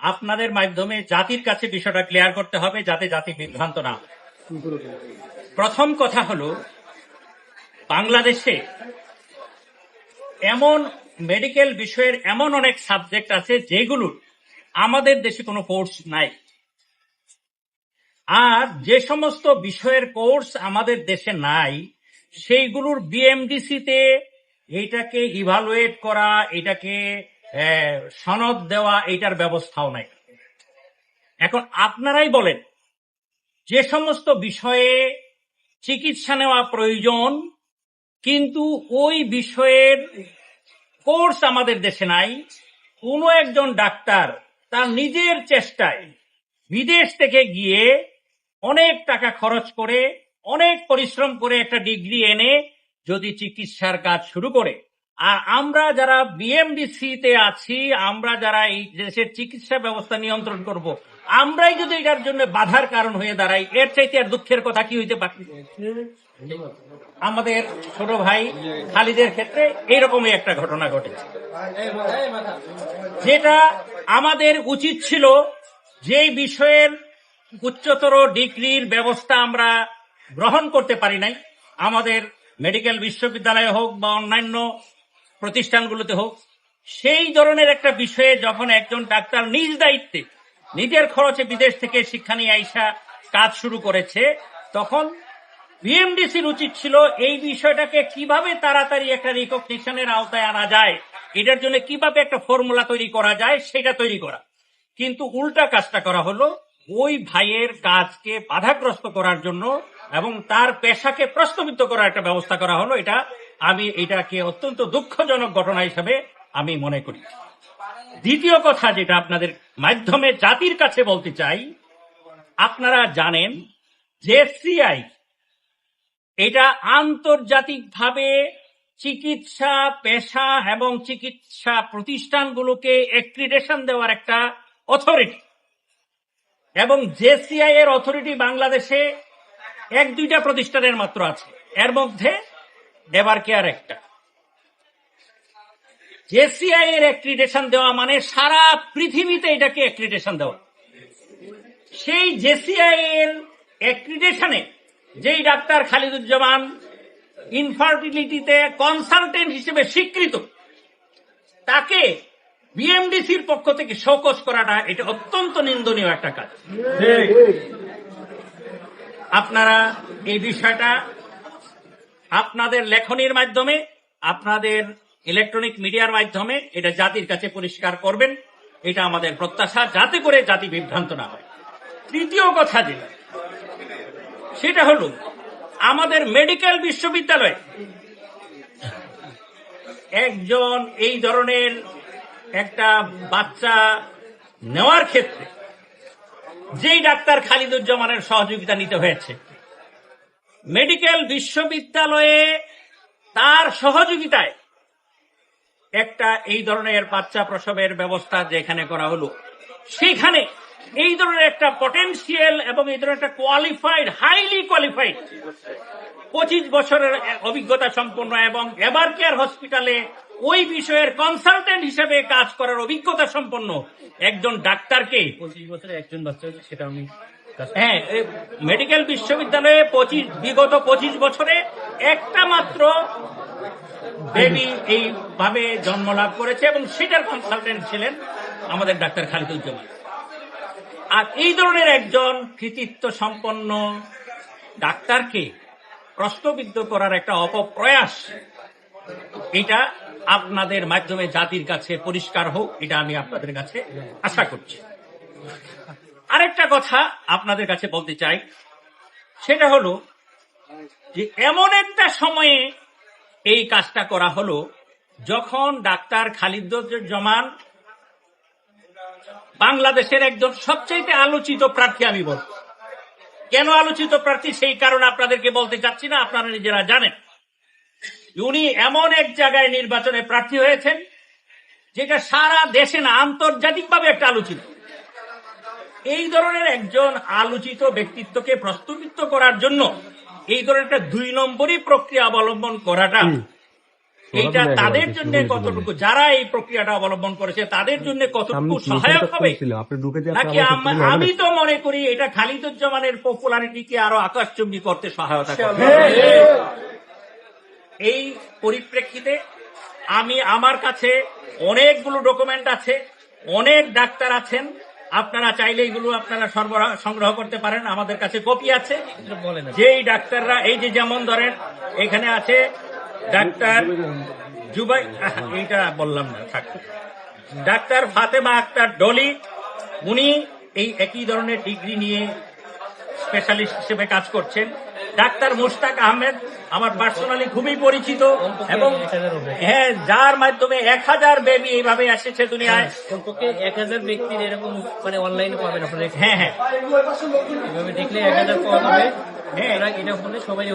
আপনাদের মাধ্যমে জাতির কাছে বিষয়টা ক্লিয়ার করতে হবে যাতে জাতি বিভ্রান্ত না প্রথম কথা হলো, বাংলাদেশে এমন মেডিকেল বিষয়ের এমন অনেক সাবজেক্ট আছে যেগুলোর আমাদের দেশে কোনো কোর্স নাই। আর যে সমস্ত বিষয়ের কোর্স আমাদের দেশে নাই, সেইগুলোর বিএমডিসিতে এটাকে ইভালুয়েট করা, এটাকে সনদ দেওয়া এটার ব্যবস্থাও নাই। এখন আপনারাই বলেন, যে সমস্ত বিষয়ে চিকিৎসা নেওয়া প্রয়োজন, কিন্তু ওই বিষয়ের কোর্স আমাদের দেশে নাই। কোনো একজন ডাক্তার তার নিজের চেষ্টায় বিদেশ থেকে গিয়ে অনেক টাকা খরচ করে, অনেক পরিশ্রম করে একটা ডিগ্রি এনে যদি চিকিৎসার কাজ শুরু করে আর আমরা যারা বিএমডিসি তে আছি, আমরা যারা এই দেশের চিকিৎসা ব্যবস্থা নিয়ন্ত্রণ করব, আমরাই যদি এটার জন্য বাধার কারণ হয়ে দাঁড়াই, এর চাইতে আর দুঃখের কথা কি হইতে পারে? আমাদের ছোট ভাই খালিদের ক্ষেত্রে এইরকমই একটা ঘটনা ঘটেছে। যেটা আমাদের উচিত ছিল যেই বিষয়ের উচ্চতর ডিগ্রির ব্যবস্থা আমরা গ্রহণ করতে পারি নাই। আমাদের মেডিকেল বিশ্ববিদ্যালয়ে হোক বা অন্যান্য প্রতিষ্ঠানগুলোতে হোক, সেই ধরনের একটা বিষয়ে যখন একজন ডাক্তার নিজ দায়িত্বে, নিজের খরচে বিদেশ থেকে শিক্ষা নিয়ে আইসা কাজ শুরু করেছে, তখন বিএমডিসির উচিত ছিল এই বিষয়টাকে কীভাবে তাড়াতাড়ি একটা রিকগনিশনের আওতায় আনা যায়, এটার জন্য কীভাবে একটা ফর্মুলা তৈরি করা যায়, সেটা তৈরি করা। কিন্তু উল্টা কাজটা করা হলো, ওই ভাইয়ের কাজকে বাধাগ্রস্ত করার জন্য এবং তার পেশাকে প্রশ্নবিদ্ধ করার একটা ব্যবস্থা করা হলো, এটা আমি এটাকে অত্যন্ত দুঃখজনক ঘটনা হিসেবে আমি মনে করি। দ্বিতীয় কথা যেটা আপনাদের মাধ্যমে জাতির কাছে বলতে চাই, আপনারা জানেন যে সিআই এটা আন্তর্জাতিকভাবে চিকিৎসা, পেশা এবং চিকিৎসা প্রতিষ্ঠানগুলোকে অ্যাক্রিডেশন দেওয়ার একটা অথরিটি এবং জেসিআই এর অথরিটি বাংলাদেশে এক দুইটা প্রতিষ্ঠানের মাত্র আছে। এর মধ্যে এবার কেয়ার একটা জেসিআই এর অ্যাক্রিডেশন দেওয়া মানে সারা পৃথিবীতে এটাকে অ্যাক্রিডেশন দেওয়া। সেই জেসিআই এর অ্যাক্রিডেশনে যেই ডাক্তার খালিদুজ্জামান ইনফার্টিলিটিতে কনসালটেন্ট হিসেবে স্বীকৃত তাকে বিএমডিসির পক্ষ থেকে শোকজ করাটা এটা অত্যন্ত নিন্দনীয় একটা কাজ। আপনারা এই বিষয়টা আপনাদের লেখনির মাধ্যমে, আপনাদের ইলেকট্রনিক মিডিয়ার মাধ্যমে এটা জাতির কাছে পরিষ্কার করবেন। এটা আমাদের প্রত্যাশা, যাতে করে জাতি বিভ্রান্ত না হয়। তৃতীয় কথা যেটা, সেটা হলো, আমাদের মেডিকেল বিশ্ববিদ্যালয়ে একজন এই ধরনের একটা বাচ্চা নেওয়ার ক্ষেত্রে যেই ডাক্তার খালিদুজ্জামানের সহযোগিতা নিতে হয়েছে মেডিকেল বিশ্ববিদ্যালয়ে তার সহযোগিতায় একটা এই ধরনের বাচ্চা প্রসবের ব্যবস্থা যেখানে করা হলো, সেখানে এই ধরনের একটা পটেনশিয়াল এবং এই ধরনের একটা কোয়ালিফাইড হাইলি কোয়ালিফাইড পঁচিশ বছরের অভিজ্ঞতা সম্পন্ন এবং এবার কেয়ার হসপিটালে ওই বিষয়ের কনসালটেন্ট হিসেবে কাজ করার অভিজ্ঞতা সম্পন্ন একজন ডাক্তারকে পঁচিশ বছরে একজন বাচ্চা সেটা আমি হ্যাঁ মেডিকেল বিশ্ববিদ্যালয়ে পঁচিশ, বিগত পঁচিশ বছরে একটা মাত্র বেবি এইভাবে জন্ম লাভ করেছে এবং সেটার কনসালটেন্ট ছিলেন আমাদের ডাক্তার খালিদুজ্জামান। আর এই ধরনের একজন কৃতিত্ব সম্পন্ন ডাক্তারকে প্রশ্নবিদ্ধ করার একটা অপপ্রয়াস, এটা আপনাদের মাধ্যমে জাতির কাছে পরিষ্কার হোক, এটা আমি আপনাদের কাছে আশা করছি। আরেকটা কথা আপনাদের কাছে বলতে চাই। সেটা হলো যে এমন একটা সময়ে এই কাজটা করা হলো যখন ডাক্তার খালিদুজ্জামান বাংলাদেশের একজন সবচাইতে আলোচিত প্রার্থী আমি বলব। কেন আলোচিত প্রার্থী? সেই কারণে আপনাদেরকে বলতে চাচ্ছি না, আপনারা নিজেরা জানেন। উনি এমন এক জায়গায় নির্বাচনে প্রার্থী হয়েছেন, যেটা সারা দেশে না, আন্তর্জাতিকভাবে একটা আলোচিত এই ধরনের একজন আলোচিত ব্যক্তিত্বকে প্রস্তুতিত্ব করার জন্য এই ধরনের একটা দুই নম্বরই প্রক্রিয়া অবলম্বন করাটা এইটা তাদের জন্য কতটুকু যারা এই প্রক্রিয়াটা অবলম্বন করেছে তাদের জন্য কতটুকু সহায়ক হবে? নাকি আমি তো মনে করি এটা খালিদুজ্জামানের পপুলারিটিকে আরও আকাশচুম্বী করতে সহায়তা করবে। এই পরিপ্রেক্ষিতে আমি আমার কাছে অনেকগুলো ডকুমেন্ট আছে অনেক ডাক্তার আছেন আপনারা চাইলে এগুলো আপনারা সরবরাহ সংগ্রহ করতে পারেন আমাদের কাছে কপি আছে। যে এই যেই ডাক্তাররা এই যে যেমন ধরেন এখানে আছে ডাক্তার জুবাই এইটা বললাম না থাক। ডাক্তার ফাতেমা আক্তার ডলি উনি এই একই ধরনের ডিগ্রি নিয়ে স্পেশালিস্ট হিসেবে কাজ করছেন। ডাক্তার মুস্তাক আহমেদ আমার পার্সোনালি খুবই পরিচিত এবং। হ্যাঁ যার মাধ্যমে এক হাজার বেবি এইভাবে এসেছে দুনিয়ায়। কমপক্ষে এক হাজার ব্যক্তির এরকম মানে অনলাইনে পাবেন আপনারা হ্যাঁ হ্যাঁ। এভাবে দেখলে এক হাজার পাওয়া যাবে। হ্যাঁ। এটা হলে সবাই